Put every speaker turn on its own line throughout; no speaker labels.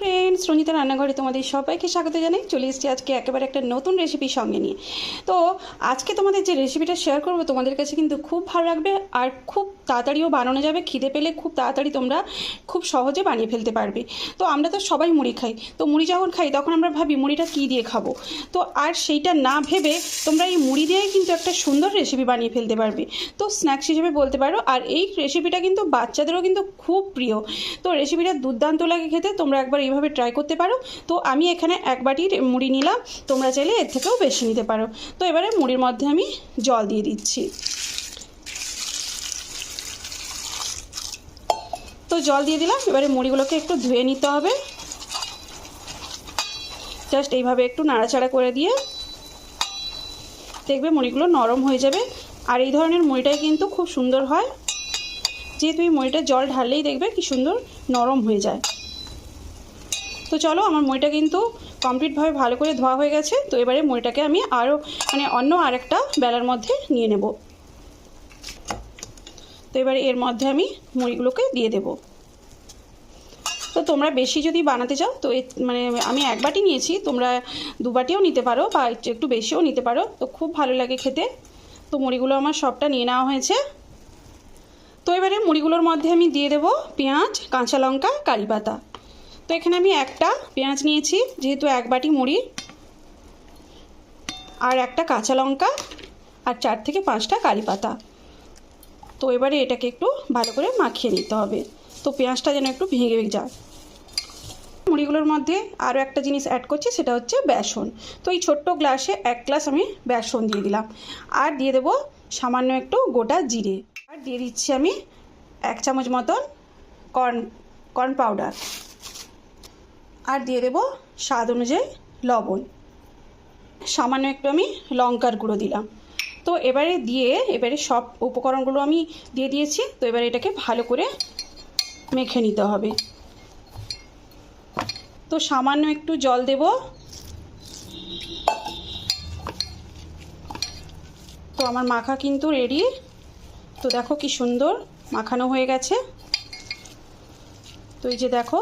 Friends Ranjita রান্নাঘরে তোমাদের সবাইকে স্বাগত জানাই। চলে এসেছি আজকে একেবারে একটা নতুন রেসিপি সঙ্গে নিয়ে। তো আজকে তোমাদের যে রেসিপিটা শেয়ার করব, তোমাদের কাছে কিন্তু খুব ভালো লাগবে আর খুব তাড়াতাড়িও বানানো যাবে। খিদে পেলে খুব তাড়াতাড়ি তোমরা খুব সহজে বানিয়ে ফেলতে পারবে। তো আমরা তো সবাই মুড়ি খাই। তো মুড়ি যখন খাই, তখন আমরা ভাবি মুড়িটা কী দিয়ে খাব? তো আর সেইটা না ভেবে তোমরা এই মুড়ি দিয়েই কিন্তু একটা সুন্দর রেসিপি বানিয়ে ফেলতে পারবে। তো স্ন্যাক্স হিসেবে বলতে পারো, আর এই রেসিপিটা কিন্তু বাচ্চাদেরও কিন্তু খুব প্রিয়। তো রেসিপিটা দুর্দান্ত লাগে খেতে। তোমরা একবার এইভাবে ট্রাই করতে পারো। তো আমি এখানে এক বাটির মুড়ি নিলাম। তোমরা চাইলে এর থেকেও বেশি নিতে পারো। তো এবারে মুড়ির মধ্যে আমি জল দিয়ে দিচ্ছি। তো জল দিয়ে দিলাম। এবারে মুড়িগুলোকে একটু ধুয়ে নিতে হবে। জাস্ট এইভাবে একটু নাড়াচাড়া করে দিয়ে দেখবে মুড়িগুলো নরম হয়ে যাবে। আর এই ধরনের মুড়িটাই কিন্তু খুব সুন্দর হয়। যেহেতু এই মুড়িটা জল ঢাললেই দেখবে কি সুন্দর নরম হয়ে যায়। তো চলো, আমার মুড়িটা কিন্তু কমপ্লিটভাবে ভালো করে ধোয়া হয়ে গেছে। তো এবারে মুড়িটাকে আমি আরও মানে অন্য আরেকটা বেলার মধ্যে নিয়ে নেব। তো এবারে এর মধ্যে আমি মুড়িগুলোকে দিয়ে দেব। তো তোমরা বেশি যদি বানাতে চাও, তো মানে আমি এক বাটি নিয়েছি, তোমরা দু বাটিও নিতে পারো বা একটু বেশিও নিতে পারো। তো খুব ভালো লাগে খেতে। তো মুড়িগুলো আমার সবটা নিয়ে নেওয়া হয়েছে। তো এবারে মুড়িগুলোর মধ্যে আমি দিয়ে দেব পেঁয়াজ, কাঁচা লঙ্কা, কারি পাতা। তো এখানে আমি একটা পেঁয়াজ নিয়েছি, যেহেতু এক বাটি মুড়ি আর একটা কাঁচা লঙ্কা আর চার থেকে পাঁচটা কারি পাতা। তো এবারে এটাকে একটু ভালো করে মাখিয়ে নিতে হবে। তো পেঁয়াজটা যেন একটু ভেঙে ভেঙে যায়। মুড়িগুলোর মধ্যে আরও একটা জিনিস অ্যাড করছি, সেটা হচ্ছে বেসন। তো এই ছোট্ট গ্লাসে এক গ্লাস আমি বেসন দিয়ে দিলাম। আর দিয়ে দেবো সামান্য একটু গোটা জিরে। আর দিয়ে দিচ্ছি আমি এক চামচ মতন কর্ন কর্ন পাউডার আর দিয়ে দেবো স্বাদ অনুযায়ী লবণ। সামান্য একটু আমি লঙ্কার গুঁড়ো দিলাম। তো এবারে দিয়ে, এবারে সব উপকরণগুলো আমি দিয়ে দিয়েছি। তো এবারে এটাকে ভালো করে মেখে নিতে হবে। তো সামান্য একটু জল দেব। তো আমার মাখা কিন্তু রেডি তো দেখো কি সুন্দর মাখানো হয়ে গেছে। তো এই যে দেখো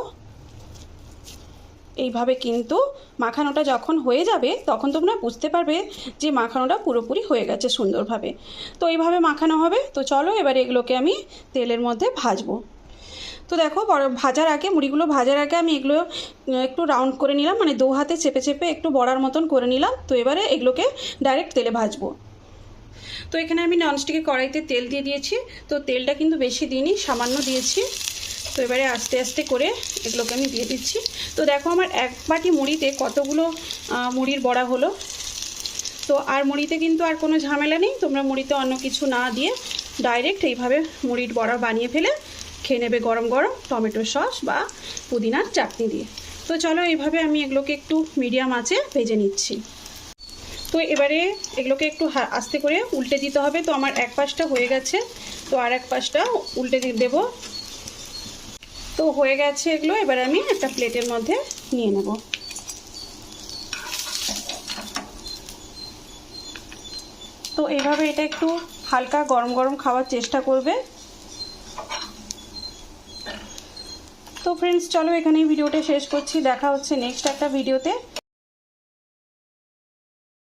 এইভাবে কিন্তু মাখানোটা যখন হয়ে যাবে, তখন তোমরা বুঝতে পারবে যে মাখানোটা পুরোপুরি হয়ে গেছে সুন্দরভাবে। তো এইভাবে মাখানো হবে। তো চলো এবারে এগুলোকে আমি তেলের মধ্যে ভাজবো। তো দেখো ভাজার আগে, মুড়িগুলো ভাজার আগে আমি এগুলো একটু রাউন্ড করে নিলাম মানে দু হাতে চেপে চেপে একটু বড়ার মতন করে নিলাম। তো এবারে এগুলোকে ডাইরেক্ট তেলে ভাজবো। তো এখানে আমি ননস্টিকের কড়াইতে তেল দিয়ে দিয়েছি। তো তেলটা কিন্তু বেশি দিইনি, সামান্য দিয়েছি। তো এবারে আস্তে আস্তে করে এগুলোকে আমি দিয়ে দিচ্ছি। তো দেখো আমার এক বাটি মুড়িতে কতগুলো মুড়ির বড়া হলো। তো আর মুড়িতে কিন্তু আর কোনো ঝামেলা নেই, তোমরা মুড়িতে অন্য কিছু না দিয়ে ডাইরেক্ট এইভাবে মুড়ির বড়া বানিয়ে ফেলে খেয়ে নেবে গরম গরম টমেটো সস বা পুদিনার চাটনি দিয়ে। তো চলো এইভাবে আমি এগুলোকে একটু মিডিয়াম আঁচে ভেজে নিচ্ছি। তো এবারে এগুলোকে একটু আস্তে করে উল্টে দিতে হবে। তো আমার এক পাশটা হয়ে গেছে, তো আর এক পাশটা উল্টে দেবো। তো হয়ে গেছে এগুলো, এবার আমি একটা প্লেটের মধ্যে নিয়ে নেব। তো এভাবে এটা একটু হালকা গরম গরম খাওয়ার চেষ্টা করবে। তো ফ্রেন্ডস চলো এখানেই ভিডিওটা শেষ করছি। দেখা হচ্ছে নেক্সট একটা ভিডিওতে